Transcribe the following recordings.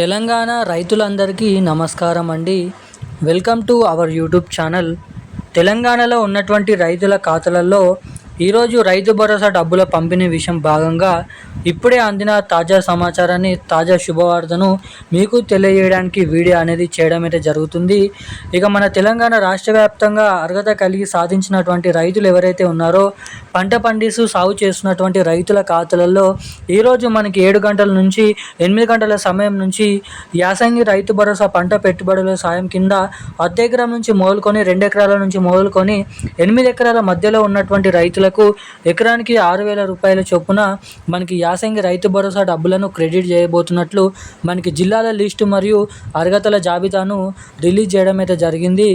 తెలంగాణ రైతులందరికీ నమస్కారం అండి. Welcome to our YouTube channel. తెలంగాణలో ఉన్నటువంటి రైతుల ఖాతాలలో ఈరోజు రైతు భరోసా డబ్బుల పంపిణీ విషయం భాగంగా ఇప్పుడే అందిన తాజా సమాచారాన్ని తాజా శుభవార్తను మీకు తెలియజేయడానికి వీడియో అనేది చేయడం అయితే జరుగుతుంది. ఇక మన తెలంగాణ రాష్ట్ర వ్యాప్తంగా అర్హత కలిగి సాధించినటువంటి రైతులు ఎవరైతే ఉన్నారో పంట పండిస్తూ సాగు చేస్తున్నటువంటి రైతుల ఖాతాలలో ఈరోజు మనకి ఏడు గంటల నుంచి ఎనిమిది గంటల సమయం నుంచి యాసంగి రైతు భరోసా పంట పెట్టుబడుల సాయం కింద అర్ధ ఎకరం నుంచి మొదలుకొని రెండు ఎకరాల నుంచి మొదలుకొని ఎనిమిది ఎకరాల మధ్యలో ఉన్నటువంటి రైతులకు ఎకరానికి ఆరు వేల రూపాయల చొప్పున మనకి యాసంగి రైతు భరోసా డబ్బులను క్రెడిట్ చేయబోతున్నట్లు మనకి జిల్లాల లిస్టు మరియు అర్హతల జాబితాను రిలీజ్ చేయడం అయితే జరిగింది.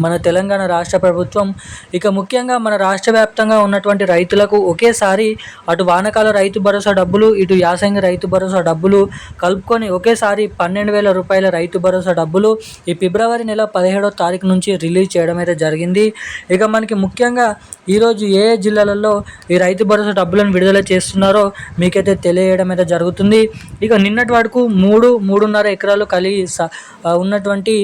మన తెలంగాణ రాష్ట్ర ప్రభుత్వం ఇక ముఖ్యంగా మన రాష్ట్ర వ్యాప్తంగా ఉన్నటువంటి రైతులకు ఒకేసారి అటు వానకాల రైతు భరోసా డబ్బులు ఇటు యాసంగి రైతు భరోసా డబ్బులు కలుపుకొని ఒకేసారి పన్నెండు వేల రూపాయల రైతు భరోసా డబ్బులు ఈ ఫిబ్రవరి నెల పదిహేడో తారీఖు నుంచి రిలీజ్ చేయడం అయితే జరిగింది. ఇక మనకి ముఖ్యంగా ఈరోజు ఏ ఏ జిల్లాలలో ఈ రైతు భరోసా డబ్బులను విడుదల చేస్తున్నారో మీకైతే తెలియడం అయితే జరుగుతుంది. ఇక నిన్నటి వరకు మూడు మూడున్నర ఎకరాలు కలిగి స- ఉన్నటువంటి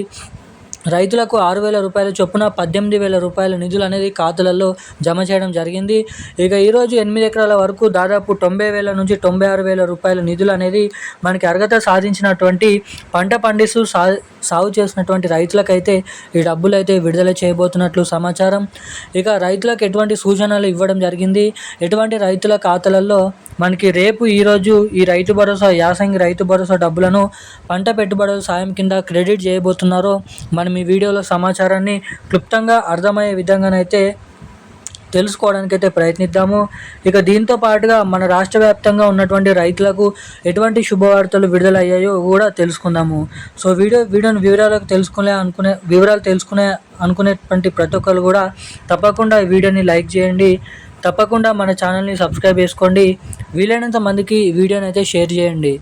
రైతులకు ఆరు వేల రూపాయల చొప్పున పద్దెనిమిది వేల రూపాయల నిధులు అనేది ఖాతాలలో జమ చేయడం జరిగింది. ఇక ఈరోజు ఎనిమిది ఎకరాల వరకు దాదాపు తొంభై వేల నుంచి తొంభై ఆరు వేల రూపాయల నిధులు అనేది మనకి అర్హత సాధించినటువంటి పంట పండిస్తూ సా సాగు చేసినటువంటి రైతులకైతే ఈ డబ్బులు అయితే విడుదల చేయబోతున్నట్లు సమాచారం. ఇక రైతులకు ఎటువంటి సూచనలు ఇవ్వడం జరిగింది? ఎటువంటి రైతుల ఖాతాలలో మనకి రేపు ఈరోజు ఈ రైతు భరోసా యాసంగి రైతు భరోసా డబ్బులను పంట పెట్టుబడుల సాయం కింద క్రెడిట్ చేయబోతున్నారో మనం ఈ వీడియోలో సమాచారాన్ని క్లుప్తంగా అర్థమయ్యే విధంగానైతే తెలుసుకోవడానికైతే ప్రయత్నిద్దాము. ఇక దీంతో పాటుగా మన రాష్ట్ర వ్యాప్తంగా ఉన్నటువంటి రైతులకు ఎటువంటి శుభవార్తలు విడుదలయ్యాయో కూడా తెలుసుకుందాము. సో వీడియో వీడియోని వివరాలకు తెలుసుకునే అనుకునే వివరాలు తెలుసుకునే అనుకునేటువంటి ప్రతి ఒక్కరు కూడా తప్పకుండా ఈ వీడియోని లైక్ చేయండి. తప్పకుండా మన ఛానల్ని సబ్స్క్రైబ్ చేసుకోండి. వీలైనంత మందికి ఈ వీడియోని అయితే షేర్ చేయండి.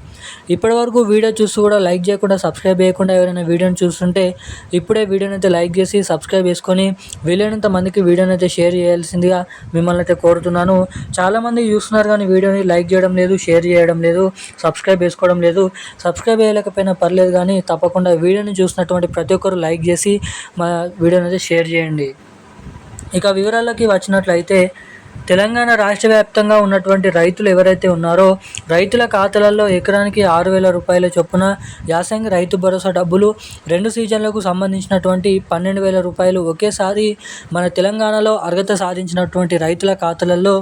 ఇప్పటివరకు వీడియో చూస్తూ కూడా లైక్ చేయకుండా సబ్స్క్రైబ్ చేయకుండా ఎవరైనా వీడియోని చూస్తుంటే ఇప్పుడే వీడియోని అయితే లైక్ చేసి సబ్స్క్రైబ్ చేసుకొని వీలైనంత మందికి వీడియోని అయితే షేర్ చేయాల్సిందిగా మిమ్మల్ని అయితే కోరుతున్నాను. చాలామంది చూస్తున్నారు కానీ వీడియోని లైక్ చేయడం లేదు షేర్ చేయడం లేదు సబ్స్క్రైబ్ చేసుకోవడం లేదు. సబ్స్క్రైబ్ చేయలేకపోయినా పర్లేదు కానీ తప్పకుండా వీడియోని చూసినటువంటి ప్రతి ఒక్కరు లైక్ చేసి మా వీడియోని అయితే షేర్ చేయండి. ఇక వివరాల్లోకి వచ్చినట్లయితే తెలంగాణ రాష్ట్ర వ్యాప్తంగా ఉన్నటువంటి రైతులు ఎవరైతే ఉన్నారో రైతుల ఖాతాలలో ఎకరానికి ఆరు వేల రూపాయల చొప్పున యాసంగి రైతు భరోసా డబ్బులు రెండు సీజన్లకు సంబంధించినటువంటి పన్నెండు వేల రూపాయలు ఒకేసారి మన తెలంగాణలో అర్హత సాధించినటువంటి రైతుల ఖాతాలలో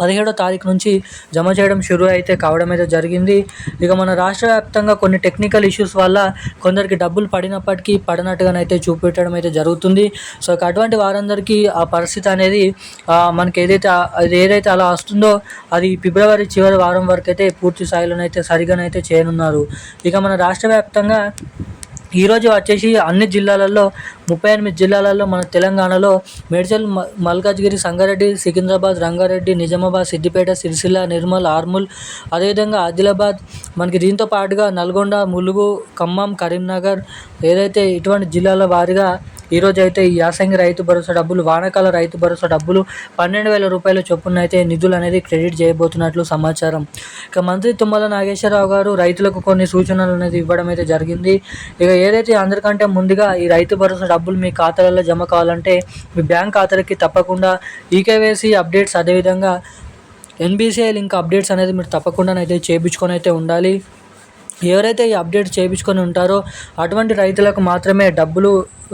పదిహేడో తారీఖు నుంచి జమ చేయడం షురూ అయితే కావడం అయితే జరిగింది. ఇక మన రాష్ట్ర వ్యాప్తంగా కొన్ని టెక్నికల్ ఇష్యూస్ వల్ల కొందరికి డబ్బులు పడినప్పటికీ పడినట్టుగానైతే చూపెట్టడం అయితే జరుగుతుంది. సో అటువంటి వారందరికీ ఆ పరిస్థితి అనేది మనకి ఏదైతే అది ఏదైతే అలా వస్తుందో అది ఫిబ్రవరి చివరి వారం వరకు అయితే పూర్తి స్థాయిలోనైతే సరిగానైతే చేయనున్నారు. ఇక మన రాష్ట్ర వ్యాప్తంగా ఈరోజు వచ్చేసి అన్ని జిల్లాలలో ముప్పై ఎనిమిది జిల్లాలలో మన తెలంగాణలో మేడ్చల్ మ- మల్కాజ్గిరి సంగారెడ్డి సికింద్రాబాద్ రంగారెడ్డి నిజామాబాద్ సిద్దిపేట సిరిసిల్ల నిర్మల్ ఆర్మూల్ అదేవిధంగా ఆదిలాబాద్. మనకి దీంతో పాటుగా నల్గొండ ములుగు ఖమ్మం కరీంనగర్ ఏదైతే ఇటువంటి జిల్లాల వారీగా ఈరోజు అయితే ఈ యాసంగి రైతు భరోసా డబ్బులు వానకాల రైతు భరోసా డబ్బులు పన్నెండు వేల రూపాయల చొప్పున అయితే నిధులు అనేది క్రెడిట్ చేయబోతున్నట్లు సమాచారం. ఇక మంత్రి తుమ్మల నాగేశ్వరరావు గారు రైతులకు కొన్ని సూచనలు అనేది ఇవ్వడం అయితే జరిగింది. ఇక ఏదైతే అందరికంటే ముందుగా ఈ రైతు భరోసా డబ్బులు మీ ఖాతాలలో జమ కావాలంటే మీ బ్యాంక్ ఖాతాలకి తప్పకుండా ఈకేవైసీ అప్డేట్స్ అదేవిధంగా ఎన్బీసీఐ లింక్ అప్డేట్స్ అనేది మీరు తప్పకుండా అయితే చేయించుకొని అయితే ఉండాలి. ఎవరైతే ఈ అప్డేట్ చేయించుకొని ఉంటారో అటువంటి రైతులకు మాత్రమే డబ్బులు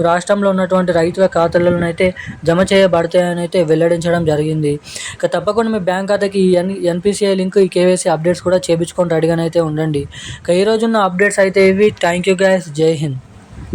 రాష్ట్రంలో ఉన్నటువంటి రైతుల ఖాతాలలోనైతే జమ చేయబడతాయని అయితే వెల్లడించడం జరిగింది. ఇక తప్పకుండా మీ బ్యాంక్ ఖాతాకి ఈ N NPCI link E KYC updates కూడా చేయించుకొని రెడీగానైతే ఉండండి. ఇక ఈ రోజున్న అప్డేట్స్ అయితే ఇవి. Thank you guys. జై హింద్.